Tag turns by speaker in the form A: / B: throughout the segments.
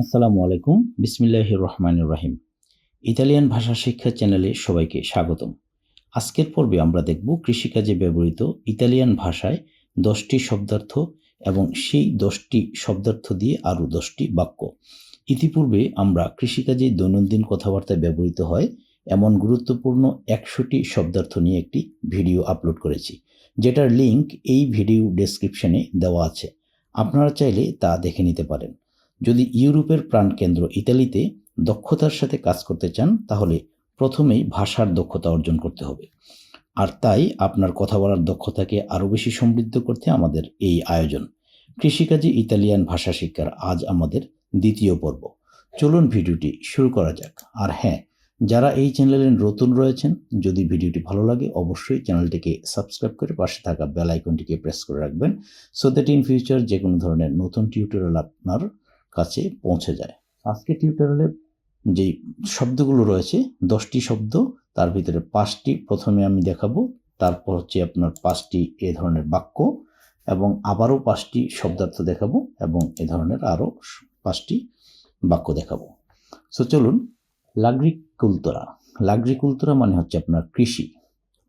A: আসসালামু আলাইকুম। বিসমিল্লাহ রহমান রাহিম। ইতালিয়ান ভাষা শিক্ষা চ্যানেলে সবাইকে স্বাগতম। আজকের পর্বে আমরা দেখব কৃষিকাজে ব্যবহৃত ইতালিয়ান ভাষায় দশটি শব্দার্থ এবং সেই দশটি শব্দার্থ দিয়ে আরও দশটি বাক্য। ইতিপূর্বে আমরা কৃষিকাজে দৈনন্দিন কথাবার্তায় ব্যবহৃত হয় এমন গুরুত্বপূর্ণ একশোটি শব্দার্থ নিয়ে একটি ভিডিও আপলোড করেছি। যেটার লিংক এই ভিডিও ডেসক্রিপশনে দেওয়া আছে। আপনারা চাইলে তা দেখে নিতে পারেন। যদি ইউরোপের প্রাণকেন্দ্র ইতালিতে দক্ষতার সাথে কাজ করতে চান, তাহলে প্রথমেই ভাষার দক্ষতা অর্জন করতে হবে। আর তাই আপনার কথা বলার দক্ষতাকে আরও বেশি সমৃদ্ধ করতে আমাদের এই আয়োজন। কৃষিকাজে ইতালিয়ান ভাষা শিক্ষার আজ আমাদের দ্বিতীয় পর্ব। চলুন ভিডিওটি শুরু করা যাক। আর হ্যাঁ যারা এই চ্যানেলে নতুন রয়েছেন, যদি ভিডিওটি ভালো লাগে, অবশ্যই চ্যানেলটিকে সাবস্ক্রাইব করে পাশে থাকা বেল আইকনটিকে প্রেস করে রাখবেন। সো দ্যাট ইন ফিউচার যে কোনো ধরনের নতুন টিউটোরিয়াল আপনার কাছে পৌঁছে যায়। আজকে টিউটোরিয়ালে যে শব্দগুলো রয়েছে, দশটি শব্দ, তার ভিতরে পাঁচটি প্রথমে আমি দেখাবো, তারপর হচ্ছে আপনার পাঁচটি এ ধরনের বাক্য, এবং আবারও পাঁচটি শব্দার্থ দেখাবো, এবং এ ধরনের আরও পাঁচটি বাক্য দেখাবো। সো চলুন, লাগ্রিকুলতরা। লাগ্রিকুলতরা মানে হচ্ছে আপনার কৃষি।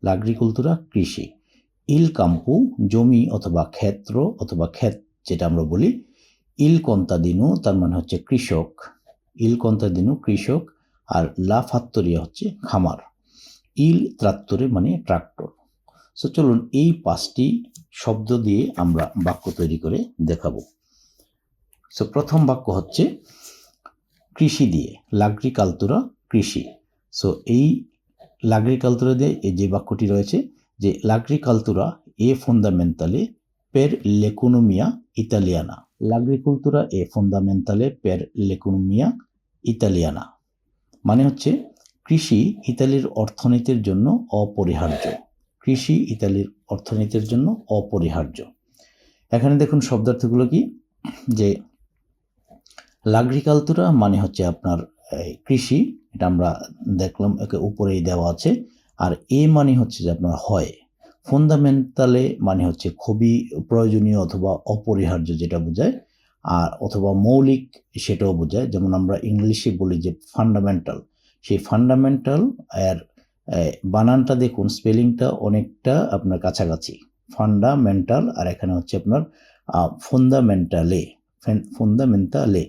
A: লাগ্রিকুলতরা কৃষি। ইল কাম্পু জমি অথবা ক্ষেত্র, অথবা ক্ষেত যেটা আমরা বলি ইল কন্তাদিনু তার মানে হচ্ছে কৃষক। ইল কন্তাদিনু কৃষক। আর লা ফাত্তরিয়া হচ্ছে খামার। ইল ত্রাত্তরে মানে ট্রাক্টর। সো চলুন এই পাঁচটি শব্দ দিয়ে আমরা বাক্য তৈরি করে দেখাবো। সো প্রথম বাক্য হচ্ছে কৃষি দিয়ে, লাগ্রিকালতুরা কৃষি। সো এই লাগ্রিকালতুরা দিয়ে এই যে বাক্যটি রয়েছে, যে লাগ্রিকালতুরা এ ফন্দামেন্টালে পের লেকোনোমিয়া ইতালিয়ানা l'agricoltura è fondamentale per l'economia italiana মানে হচ্ছে কৃষি ইতালির অর্থনীতির জন্য অপরিহার্য। কৃষি ইতালির অর্থনীতির জন্য অপরিহার্য। এখানে দেখুন শব্দার্থগুলো কি? যে লাগ্রিকালতুরা মানে হচ্ছে আপনার কৃষি, এটা আমরা দেখলাম, একে উপরেই দেওয়া আছে, আর এ মানে হচ্ছে যে আপনার হয়। ফন্ডামেন্টালে মানে হচ্ছে খুবই প্রয়োজনীয় অথবা অপরিহার্য যেটা বোঝায়, আর অথবা মৌলিক সেটাও বোঝায়। যেমন আমরা ইংলিশে বলি যে ফান্ডামেন্টাল সেই ফান্ডামেন্টাল এর বানানটা দেখুন, স্পেলিংটা অনেকটা আপনার কাছাকাছি। ফান্ডামেন্টাল আর এখানে হচ্ছে আপনার ফুন্দামেন্টালে ফুন্দামেন্টালে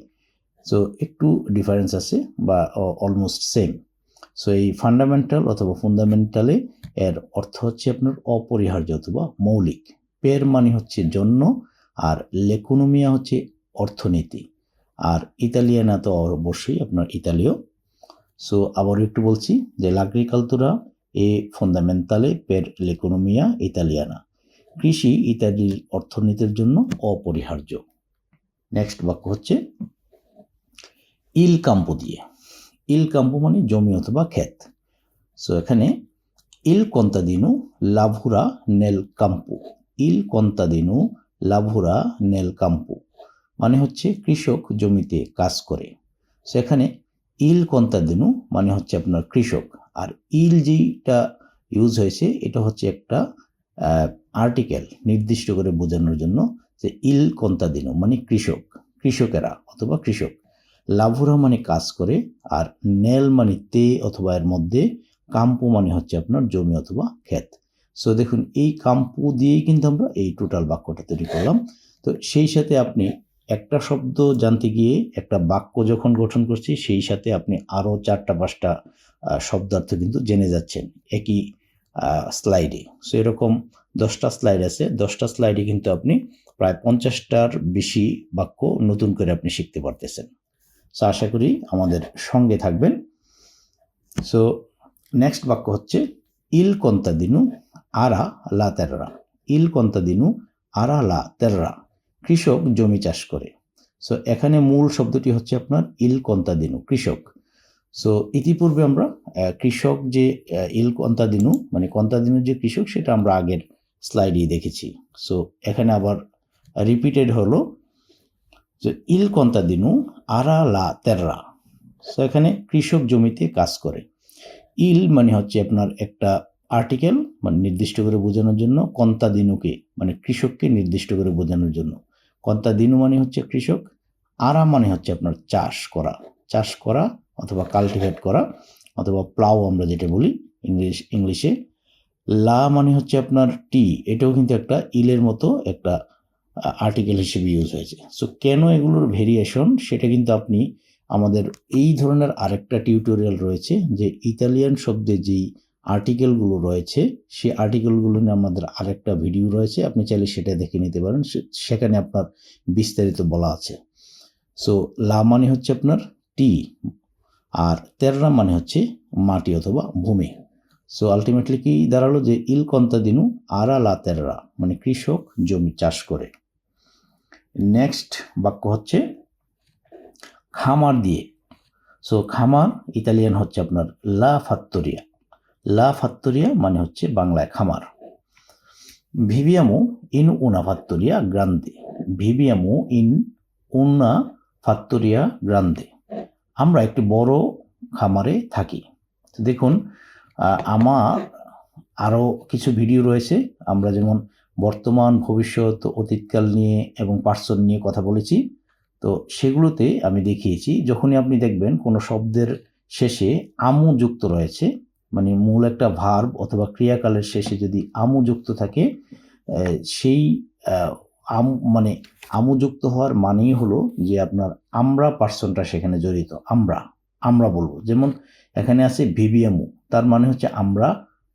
A: সো একটু ডিফারেন্স আছে বা অলমোস্ট সেম সো এই ফান্ডামেন্টাল অথবা ফুন্ডামেন্টালে এর অর্থ হচ্ছে আপনার অপরিহার্য অথবা মৌলিক। পের মানে হচ্ছে জন্য আর লেকোনোমিয়া হচ্ছে অর্থনীতি। আর ইতালিয়ানা তো অবশ্যই আপনার ইতালীয়। সো আবার একটু বলছি যে লাগ্রিকালতুরা এ ফন্ডামেন্টালে পের লেকোনোমিয়া ইতালিয়ানা কৃষি ইতালির অর্থনীতির জন্য অপরিহার্য। নেক্সট বাক্য হচ্ছে ইল কাম্পো দিয়ে। ইল কাম্পো মানে জমি অথবা ক্ষেত। সো এখানে ইল কন্তাদিনু লাভুরা নেল কাম্পু ইল কন্তাদিনু লাভুরা নেল কাম্পু মানে হচ্ছে কৃষক জমিতে কাজ করে। সেখানে ইল কন্তাদিনু মানে হচ্ছে আপনার কৃষক। আর ইল যেটা ইউজ হয়েছে, এটা হচ্ছে একটা আর্টিকেল নির্দিষ্ট করে বোঝানোর জন্য যে ইল কন্তাদিনু মানে কৃষক, কৃষকেরা অথবা কৃষক। লাভুরা মানে কাজ করে, আর নেল মানে তে অথবা এর মধ্যে কাম্পু মানে হচ্ছে আপনার জমি অথবা ক্ষেত। সো দেখুন, এই কাম্পু দিয়েই কিন্তু আমরা এই টোটাল বাক্যটা তৈরি করলাম। তো সেই সাথে আপনি একটা শব্দ জানতে গিয়ে একটা বাক্য যখন গঠন করছি, সেই সাথে আপনি আরও চারটা পাঁচটা শব্দার্থ কিন্তু জেনে যাচ্ছেন একই স্লাইডে সো এরকম দশটা স্লাইড আছে। দশটা স্লাইডে কিন্তু আপনি প্রায় পঞ্চাশটার বেশি বাক্য নতুন করে আপনি শিখতে পারতেছেন। সো আশা করি আমাদের সঙ্গে থাকবেন। সো নেক্সট বাক্য হচ্ছে, ইল কন্তাদিনু আরা লা তেররা। ইল কন্তাদিনু আরা লা তেররা? কৃষক জমি চাষ করে। সো এখানে মূল শব্দটি হচ্ছে আপনার, ইল কন্তাদিনু কৃষক। সো ইতিপূর্বে আমরা কৃষক যে ইল কন্তাদিনু মানে কন্তাদিনু যে কৃষক, সেটা আমরা আগের স্লাইডেই দেখেছি। সো এখানে আবার রিপিটেড হলো, যে, ইল কন্তাদিনু আরা লা তেররা? সো এখানে কৃষক জমিতে কাজ করে। ইল মানে হচ্ছে আপনার একটা আর্টিকেল মানে নির্দিষ্ট করে বোঝানোর জন্য, কন্তা দিনুকে মানে কৃষককে নির্দিষ্ট করে বোঝানোর জন্য। কন্তা দিনু মানে হচ্ছে কৃষক, আরা মানে হচ্ছে আপনার চাষ করা চাষ করা অথবা কাল্টিভেট করা, অথবা প্লাউ আমরা যেটা বলি ইংলিশ, ইংলিশে। লা মানে হচ্ছে আপনার টি, এটাও কিন্তু একটা ইলের মতো একটা আর্টিকেল হিসেবে ইউজ হয়েছে। সো কেন এগুলোর ভেরিয়েশন সেটা কিন্তু আপনি আমাদের এই ধরনের আরেকটা টিউটোরিয়াল রয়েছে যে ইতালিয়ান শব্দে যেই আর্টিকেলগুলো রয়েছে সেই আর্টিকেলগুলো নিয়ে আমাদের আরেকটা ভিডিও রয়েছে। আপনি চাইলে সেটা দেখে নিতে পারেন। সেখানে আপনার বিস্তারিত বলা আছে। সো লা মানে হচ্ছে আপনার টি আর তেররা মানে হচ্ছে মাটি অথবা ভূমি। সো আলটিমেটলি কি দাঁড়াল যে ইল কন্তাদিনু আরা লা তেররা মানে কৃষক জমি চাষ করে। নেক্সট বাক্য হচ্ছে খামার দিয়ে। সো খামার ইতালিয়ান হচ্ছে আপনার লা ফাত্তরিয়া। লা ফাত্তরিয়া মানে হচ্ছে বাংলায় খামার। ভিভিয়ামো ইন উনা ফাত্তরিয়া গ্রান্দে ভিভিয়ামো ইন উনা ফাত্তরিয়া গ্রান্দে আমরা একটি বড় খামারে থাকি। দেখুন আমার আরও কিছু ভিডিও রয়েছে। আমরা যেমন বর্তমান, ভবিষ্যৎ, অতীতকাল নিয়ে এবং পার্সন নিয়ে কথা বলেছি। তো সেগুলোতে আমি দেখিয়েছি, যখনই আপনি দেখবেন কোনো শব্দের শেষে আমু যুক্ত রয়েছে মানে মূল একটা ভার্ব অথবা ক্রিয়াকালের শেষে যদি আমু যুক্ত থাকে সেই আম মানে আমু যুক্ত হওয়ার মানেই হলো যে আপনার আমরা পার্সনটা সেখানে জড়িত, আমরা আমরা বলব। যেমন এখানে আছে ভিভিএমু তার মানে হচ্ছে আমরা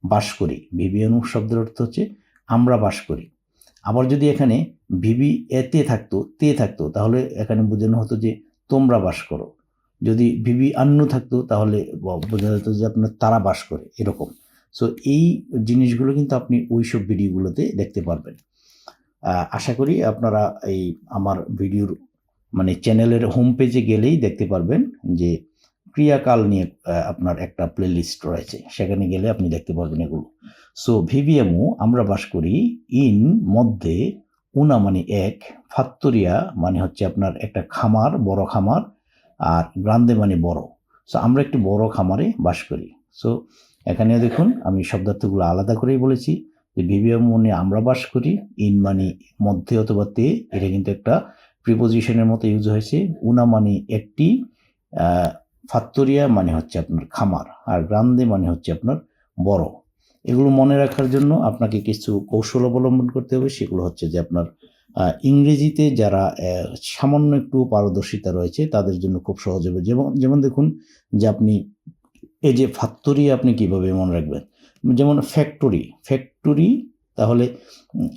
A: বাস করি। ভিভিএমু শব্দের অর্থ হচ্ছে আমরা বাস করি। আবার যদি এখানে ভিভি এতে থাকতো, তে থাকতো। তাহলে এখানে বোঝানো হতো যে তোমরা বাস করো। যদি ভিভি আন্নু থাকতো, তাহলে বোঝা যেত যে আপনার তারা বাস করে, এরকম। সো এই জিনিসগুলো কিন্তু আপনি ওই সব ভিডিওগুলোতে দেখতে পারবেন। আশা করি আপনারা এই আমার ভিডিওর মানে চ্যানেলের হোম পেজে গেলেই দেখতে পারবেন যে ক্রিয়াকাল নিয়ে আপনার একটা প্লেলিস্ট রয়েছে। সেখানে গেলে আপনি দেখতে পারবেন এগুলো। সো ভিভিএমু আমরা বাস করি ইন মধ্যে উনা মানে এক, ফাত্তরিয়া মানে হচ্ছে আপনার একটা খামার, বড় খামার, আর গ্রান্দে মানে বড়। সো আমরা একটি বড় খামারে বাস করি। সো এখানেও দেখুন, আমি শব্দার্থগুলো আলাদা করেই বলেছি। যে ভিভিএম মানে আমরা বাস করি, ইন মানে মধ্যে অথবা তে, এটা কিন্তু একটা প্রিপোজিশনের মতো ইউজ হয়েছে। উনা মানে একটি ফাত্তরিয়া মানে হচ্ছে আপনার খামার, আর গ্রান্দে মানে হচ্ছে আপনার বড়। এগুলো মনে রাখার জন্য আপনাকে কিছু কৌশল অবলম্বন করতে হবে। সেগুলো হচ্ছে যে আপনার ইংরেজিতে যারা সামান্য একটু পারদর্শিতা রয়েছে, তাদের জন্য খুব সহজ হবে। যেমন যেমন দেখুন যে আপনি, এই যে ফ্যাক্টরি আপনি কীভাবে মনে রাখবেন? যেমন ফ্যাক্টরি ফ্যাক্টরি তাহলে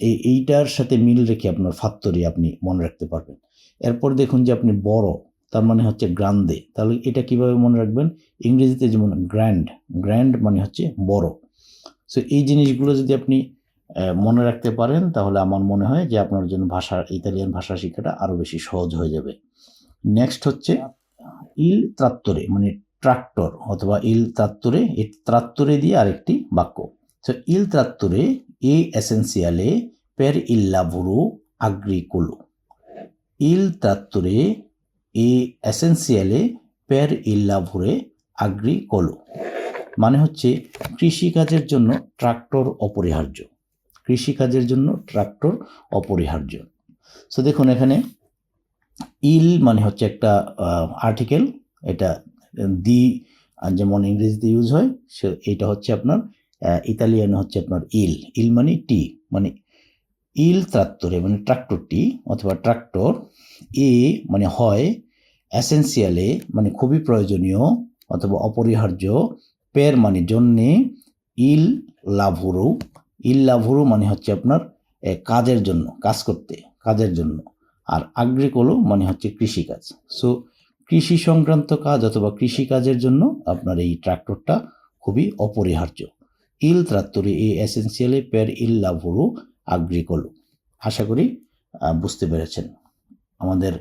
A: এই এইটার সাথে মিল রেখে আপনার ফ্যাক্টরি আপনি মনে রাখতে পারবেন। এরপর দেখুন যে আপনি বড়, তার মানে হচ্ছে গ্রান্দে তাহলে এটা কীভাবে মনে রাখবেন? ইংরেজিতে যেমন গ্র্যান্ড গ্র্যান্ড মানে হচ্ছে বড়। সো এই জিনিসগুলো যদি আপনি মনে রাখতে পারেন, তাহলে আমার মনে হয় যে আপনার জন্য ভাষা, ইতালিয়ান ভাষা শিক্ষাটা আরও বেশি সহজ হয়ে যাবে। নেক্সট হচ্ছে ইল ত্রাত্তরে মানে ট্রাক্টর অথবা ইল ত্রাত্তরে এই ত্রাত্তরে দিয়ে আরেকটি বাক্য। সো ইল ত্রাত্তরে এ এসেন্সিয়ালে পের ইল লাভুরু আগ্রিকোলো ইল ত্রাত্তরে এ এসেন্সিয়ালে পের ইল লাভুরে আগ্রিকোলো মানে হচ্ছে কৃষিকাজের জন্য ট্রাক্টর অপরিহার্য। কৃষিকাজের জন্য ট্রাক্টর অপরিহার্য। সো দেখুন এখানে ইল মানে হচ্ছে একটা আর্টিকেল এটা দি যেমন ইংরেজিতে ইউজ হয়, সে, এটা হচ্ছে আপনার ইতালিয়ান হচ্ছে আপনার ইল। ইল মানে টি মানে ইল ত্রাত্তরে মানে ট্রাক্টরটি, অথবা ট্রাক্টর, এ মানে হয় অ্যাসেন্সিয়ালে মানে খুবই প্রয়োজনীয়, অথবা অপরিহার্য পের মানে জন্যে, ইল লাভুরু। ইল লাভুরু মানে হচ্ছে আপনার কাজের জন্য, কাজ করতে, কাজের জন্য। আর আগ্রিকোলো মানে হচ্ছে কৃষিকাজ। সো, কৃষি সংক্রান্ত কাজ অথবা কৃষি কাজের জন্য আপনার এই ট্রাক্টরটা খুবই অপরিহার্য। ইল ত্রাত্তরে, এই এসেন্সিয়ালে পের ইল লাভুরু, আগ্রিকোলো। আশা করি বুঝতে পেরেছেন। আমাদের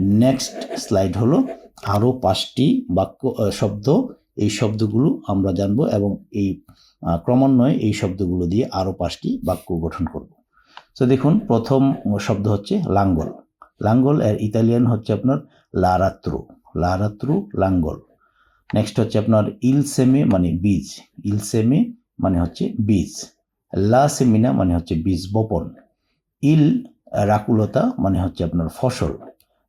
A: নেক্সট স্লাইড হলো আরও পাঁচটি বাক্য শব্দ এই শব্দগুলো আমরা জানব এবং এই ক্রমান্বয়ে এই শব্দগুলো দিয়ে আরও পাঁচটি বাক্য গঠন করব। তো দেখুন, প্রথম শব্দ হচ্ছে লাঙ্গল। লাঙ্গল এর ইতালিয়ান হচ্ছে আপনার লারাত্রু। লারাত্রু, লাঙ্গল। নেক্সট হচ্ছে আপনার ইলসেমে মানে বীজ। ইলসেমে মানে হচ্ছে বীজ। লা সেমিনা মানে হচ্ছে বীজ বপন। ইল রাকুলতা মানে হচ্ছে আপনার ফসল।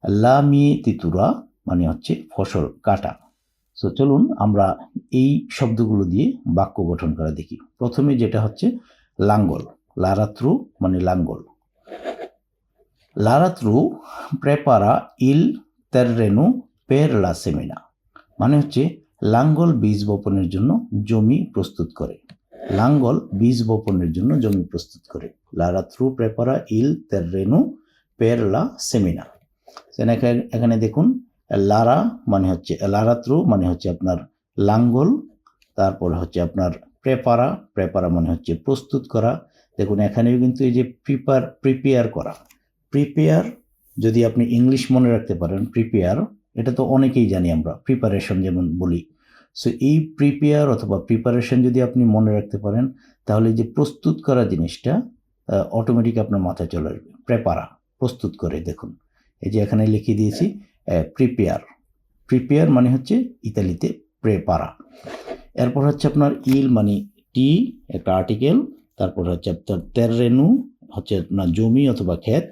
A: লামি তিতুরা মানে হচ্ছে ফসল কাটা। সো চলুন আমরা এই শব্দগুলো দিয়ে বাক্য গঠন করা দেখি। প্রথমে যেটা হচ্ছে লাঙ্গল, লারাত্রু মানে লাঙ্গল। লারাত্রু প্রেপারা ইল তেররেনু পের লা সেমিনা মানে হচ্ছে লাঙ্গল বীজ বপনের জন্য জমি প্রস্তুত করে। লাঙ্গল বীজ বপনের জন্য জমি প্রস্তুত করে। লারাত্রু প্রেপারা ইল তেররেনু পের লা সেমিনা। এখানে এখানে দেখুন লারা মানে হচ্ছে লারাত্রু মানে হচ্ছে আপনার লাঙ্গল, তারপরে হচ্ছে আপনার প্রেপারা প্রেপারা মানে হচ্ছে প্রস্তুত করা। দেখুন, এখানেও কিন্তু এই যে প্রিপার প্রিপেয়ার করা। প্রিপেয়ার যদি আপনি ইংলিশ মনে রাখতে পারেন প্রিপেয়ার এটা তো অনেকেই জানি আমরা প্রিপারেশন যেমন বলি। সো এই প্রিপেয়ার অথবা প্রিপারেশন যদি আপনি মনে রাখতে পারেন, তাহলে যে প্রস্তুত করা জিনিসটা অটোমেটিক আপনার মাথায় চলে আসবে। প্রেপারা, প্রস্তুত করে দেখুন। এই যে এখানে লিখে দিয়েছি প্রিপেয়ার প্রিপেয়ার মানে হচ্ছে ইতালিতে প্রেপারা এরপর হচ্ছে আপনার ইল মানে টি একটা আর্টিকেল তারপর হচ্ছে আপনার তেররেনু হচ্ছে আপনার জমি অথবা ক্ষেত,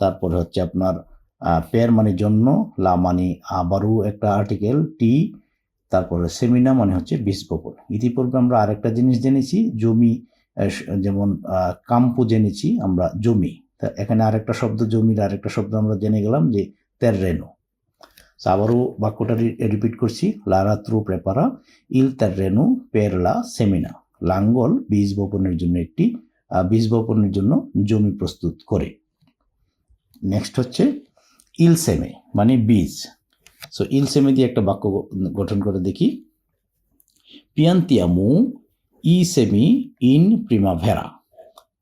A: তারপর হচ্ছে আপনার পের মানে জন্য লা মানে আবারও একটা আর্টিকেল টি তারপরে সেমিনা মানে হচ্ছে বীজ বপন ইতিপূর্বে আমরা আরেকটা জিনিস জেনেছি, জমি যেমন কাম্পু জেনেছি, আমরা জমি। তা এখানে আরেকটা শব্দ, জমির আরেকটা শব্দ আমরা জেনে গেলাম যে তেররেনু আবারও বাক্যটা রিপিট করছি। লারাত্রু প্রেপারা, ইল তেররেনু পেরলা, সেমিনা। লাঙ্গল, বীজ বপনের জন্য একটি বীজ বপনের জন্য জমি প্রস্তুত করে। নেক্সট হচ্ছে ইল ইলসেমে মানে বীজ। সো ইলসেমে দিয়ে একটা বাক্য গঠন করে দেখি। পিয়ান্তিয়ামু ই সেমি ইন প্রিমাভেরা।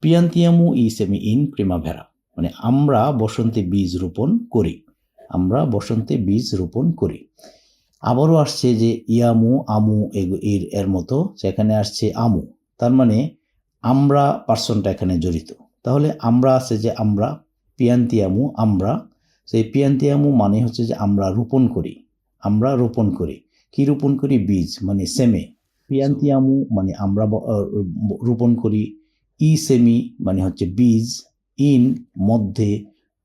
A: পিয়ান্তিয়ামু ই সেমি ইন প্রিমাভেরা। মানে আমরা বসন্তে বীজ রোপণ করি। আমরা বসন্তে বীজ রোপণ করি। আবারও আসছে যে ইয়ামু আমু এর এর মতো সেখানে আসছে আমু তার মানে আমরা পার্সনটা এখানে জড়িত। তাহলে আমরা আছে যে আমরা পিয়ান্তিয়ামু আমরা সেই পিয়ান্তিয়ামু মানে হচ্ছে যে আমরা রোপণ করি আমরা রোপণ করি। কি রোপণ করি? বীজ মানে সেমে। পিয়ান্তিয়ামু মানে আমরা রোপণ করি ই সেমি মানে হচ্ছে বীজ ইন মধ্যে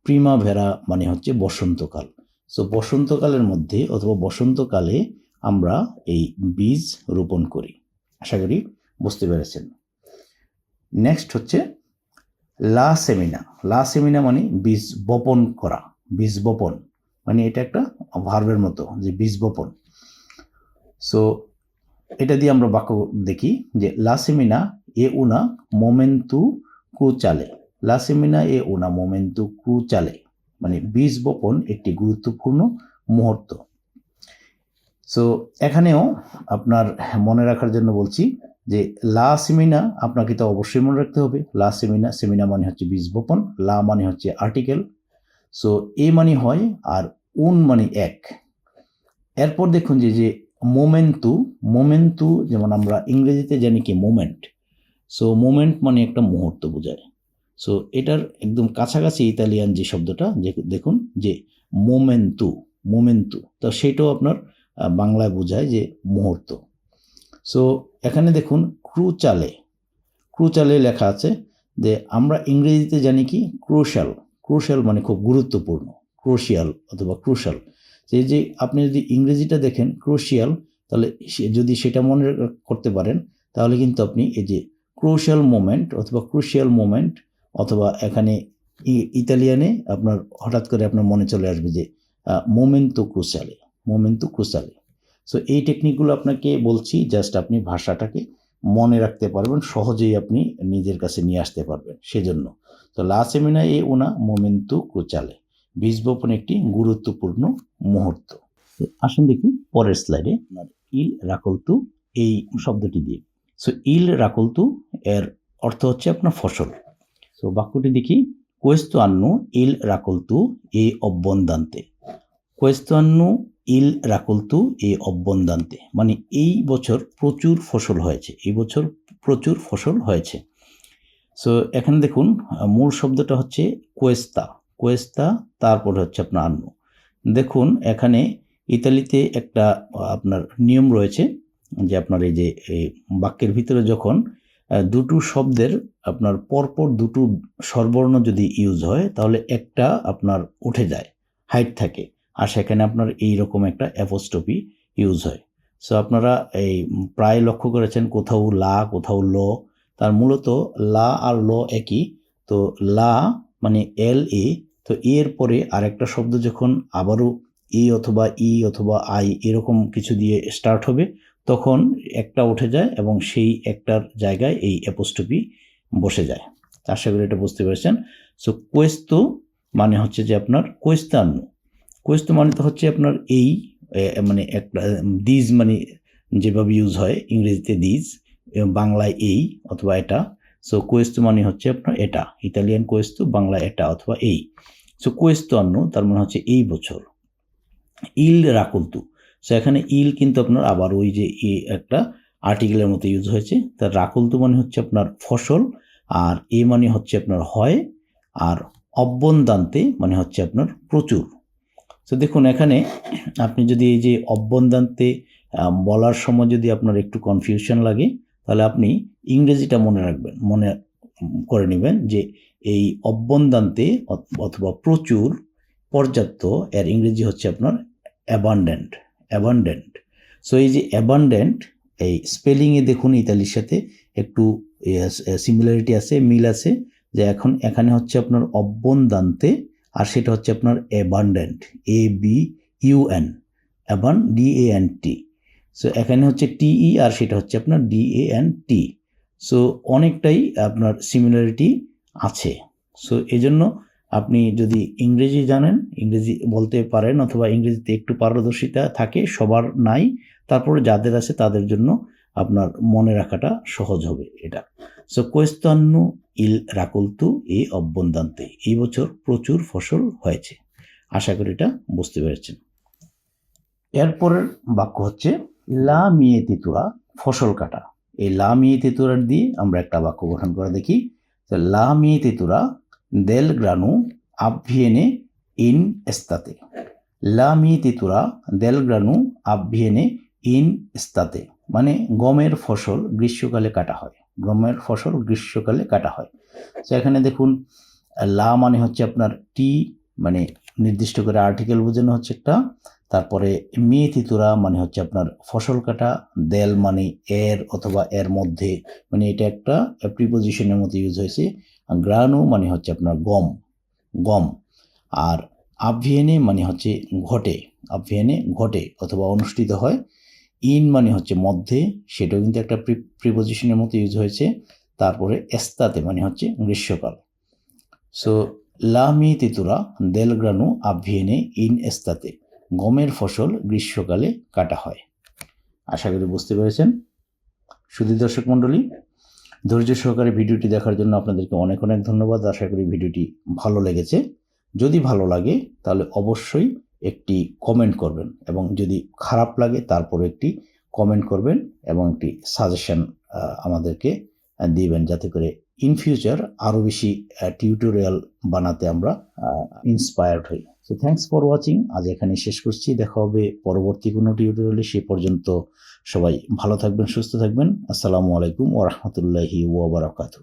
A: প্রিমাভেরা মানে হচ্ছে বসন্তকাল। সো বসন্তকালের মধ্যে অথবা বসন্তকালে আমরা এই বীজ রোপণ করি। আশা করি বুঝতে পেরেছেন। নেক্সট হচ্ছে লা সেমিনা। লা সেমিনা মানে বীজ বপন করা, বীজ বপন। মানে এটা একটা ভার্বের মতো যে বীজ বপন। সো এটা দিয়ে আমরা বাক্য দেখি যে লা সেমিনা এ উনা মোমেন্টু কু চালে। লা সেমিনা এ ওনা মোমেন্টু কু চালে মানে বীজ বপন একটি গুরুত্বপূর্ণ মুহূর্ত। সো এখানেও আপনার মনে রাখার জন্য বলছি যে লা সেমিনা আপনাকে তো অবশ্যই মনে রাখতে হবে। লা সেমিনা সেমিনা মানে হচ্ছে বীজ বপন, লা মানে হচ্ছে আর্টিকেল। সো এ মানে হয় আর উন মানে এক। এরপর দেখুন যে যে মোমেন্টু মোমেন্টু যেমন আমরা ইংরেজিতে জানি কি মোমেন্ট সো মোমেন্ট মানে একটা মুহূর্ত বোঝায়। সো এটার একদম কাছাকাছি ইতালিয়ান যে শব্দটা, যে দেখুন, যে মোমেন্টু মোমেন্টু, তো সেটাও আপনার বাংলায় বোঝায় যে মুহূর্ত। সো এখানে দেখুন, ক্রুচালে ক্রুচালে লেখা আছে যে আমরা ইংরেজিতে জানি কি? ক্রুশাল ক্রুশাল মানে খুব গুরুত্বপূর্ণ, ক্রুশিয়াল অথবা ক্রুশাল। যে যে আপনি যদি ইংরেজিটা দেখেন, ক্রুশিয়াল, তাহলে যদি সেটা মনে করতে পারেন, তাহলে কিন্তু আপনি এই যে ক্রুশিয়াল মোমেন্ট অথবা ক্রুশিয়াল মোমেন্ট অথবা এখানে ইতালিয়ানে আপনার হঠাৎ করে আপনার মনে চলে আসবে যে মোমেন্টো ক্রুশালে মোমেন্টো ক্রুশালে সো এই টেকনিকগুলো আপনাকে বলছি জাস্ট আপনি ভাষাটাকে মনে রাখতে পারবেন, সহজেই আপনি নিজের কাছে নিয়ে আসতে পারবেন, সেজন্য। তো, লা সেমিনা এ ওনা মোমেন্টু ক্রুচালে বীজ বপন একটি গুরুত্বপূর্ণ মুহূর্ত। আসুন দেখি পরের স্লাইডে ইল রাকলতু এই শব্দটি দিয়ে। সো ইল রাকলতু এর অর্থ হচ্ছে আপনার ফসল। সো বাক্যটি দেখি। কোয়েস্তো আন্নু ইল রাকলতু এ অব্বন্দান্তে কোয়েস্তো আন্নু ইল রাকলতু এ অব্বন্দান্তে মানে এই বছর প্রচুর ফসল হয়েছে। এই বছর প্রচুর ফসল হয়েছে। সো এখানে দেখুন, মূল শব্দটা হচ্ছে কোয়েস্তা কোয়েস্তা তারপরে হচ্ছে আপনার আন্ন দেখুন, এখানে ইতালিতে একটা আপনার নিয়ম রয়েছে যে আপনার এই যে বাক্যের ভিতরে যখন দুটো শব্দের আপনার পরপর দুটো স্বরবর্ণ যদি ইউজ হয়, তাহলে একটা আপনার উঠে যায় হাইট থাকে। আর সেখানে আপনার এই রকম একটা অ্যাপোস্টপি ইউজ হয়। সো আপনারা এই প্রায় লক্ষ্য করেছেন কোথাও লা, কোথাও ল। তার মূলত লা আর ল একই। তো লা মানে এল এ তো এর পরে আরেকটা শব্দ যখন আবারও ই অথবা ই অথবা আই এরকম কিছু দিয়ে স্টার্ট হবে তখন একটা উঠে যায় এবং সেই একটার জায়গায় এই অ্যাপোস্টপি বসে যায়। আশা করি এটা বুঝতে পেরেছেন। সো কোয়েস্তো মানে হচ্ছে যে আপনার কোয়েস্তান্ন কোয়েস্তো মানে তো হচ্ছে আপনার এই মানে একটা দিজ মানে যেভাবে ইউজ হয়, ইংরেজিতে দিজ বাংলায় এই অথবা এটা। সো কোয়েস্তো মানে হচ্ছে আপনার এটা। ইতালিয়ান কোয়েস্তো বাংলা এটা অথবা এই। সো কোয়েস্তো আন্ন তার মানে হচ্ছে এই বছর। ইল রাকুলতু এখানে ইল কিন্তু আপনার আবার ওই যে ই একটা আর্টিকেলের মতো ইউজ হয়েছে। তার রাকুলতু মানে হচ্ছে আপনার ফসল, আর এ মানে হচ্ছে আপনার হয়, আর অব্যন্দান্তে মানে হচ্ছে আপনার প্রচুর। তো দেখুন এখানে আপনি যদি এই যে অব্যন্দান্তে বলার সময় যদি আপনার একটু কনফিউশন লাগে, তাহলে আপনি ইংরেজিটা মনে রাখবেন, মনে করে নেবেন যে এই অব্যন্দান্তে অথ- অথবা প্রচুর পর্যাপ্ত, এর ইংরেজি হচ্ছে আপনার অ্যাবান্ডেন্ট অ্যাবান্ডেন্ট সো এই যে অ্যাবান্ডেন্ট এই স্পেলিংয়ে দেখুন ইতালির সাথে একটু সিমিলারিটি আছে মিল আছে, যে এখন এখানে হচ্ছে আপনার অব্যন্দান্তে আর সেটা হচ্ছে আপনার abundant A B U N aban D A N T so এখানে হচ্ছে টিই আর সেটা হচ্ছে আপনার D A N T so অনেকটাই আপনার সিমিলারিটি আছে। সো এই জন্য আপনি যদি ইংরেজি জানেন, ইংরেজি বলতে পারেন অথবা ইংরেজিতে একটু পারদর্শিতা থাকে, সবার নাই। তারপরে যাদের আছে তাদের জন্য আপনার মনে রাখাটা সহজ হবে এটা। সো কোয়েস্তান্ন ইল রাকুলতু এই অব্যন্দান্তে এই বছর প্রচুর ফসল হয়েছে। আশা করি এটা বুঝতে পেরেছেন। এরপরের বাক্য হচ্ছে, লা মিয়ে তিতুরা, ফসল কাটা। এই লা মিয়ে তিতুরার দিয়ে আমরা একটা বাক্য গঠন করে দেখি। লা মিয়ে তিতুরা দেল গ্রানু আভ্ভিয়েনে ইন এস্তাতে লা মিয়ে তিতুরা দেল গ্রানু আভ্ভিয়েনে ইন এস্তাতে মানে গমের ফসল গ্রীষ্মকালে কাটা হয়। গমের ফসল গ্রীষ্মকালে কাটা হয়। তো এখানে দেখুন, লা মানে হচ্ছে আপনার টি মানে নির্দিষ্ট করে আর্টিকেল বোঝানো হচ্ছে একটা। তারপরে মি তিতুরা মানে হচ্ছে আপনার ফসল কাটা। দেল মানে এর অথবা এর মধ্যে। মানে এটা একটা প্রিপোজিশনের মতো ইউজ হয়েছে। গ্রানু মানে হচ্ছে আপনার গম গম। আর আভ্যেনে মানে হচ্ছে ঘটে, আভ্যেনে ঘটে অথবা অনুষ্ঠিত হয়। ইন মানে হচ্ছে মধ্যে, সেটাও কিন্তু একটা প্রিপোজিশনের মতো ইউজ হয়েছে। তারপরে এস্তাতে মানে হচ্ছে গ্রীষ্মকাল। সো, লামি তেতুরা, দেল গ্রানু, আভ্যেনে, ইন এস্তাতে, গমের ফসল গ্রীষ্মকালে কাটা হয়। আশা করি বুঝতে পেরেছেন। শুধু দর্শক মণ্ডলী ধৈর্য সহকারে ভিডিওটি দেখার জন্য আপনাদেরকে অনেক অনেক ধন্যবাদ। আশা করি ভিডিওটি ভালো লেগেছে। যদি ভালো লাগে, তাহলে অবশ্যই একটি কমেন্ট করবেন এবং যদি খারাপ লাগে তারপর একটি কমেন্ট করবেন এবং একটি সাজেশন আমাদেরকে দিবেন যাতে করে ইন ফিউচার আরও বেশি টিউটোরিয়াল বানাতে আমরা ইন্সপায়ার্ড হই। সো থ্যাংকস ফর ওয়াচিং আজ এখানে শেষ করছি। দেখা হবে পরবর্তী কোনো টিউটোরিয়ালে সে পর্যন্ত সবাই ভালো থাকবেন, সুস্থ থাকবেন। আসসালামু আলাইকুম ওরহমতুল্লাহি ওবরাকাতু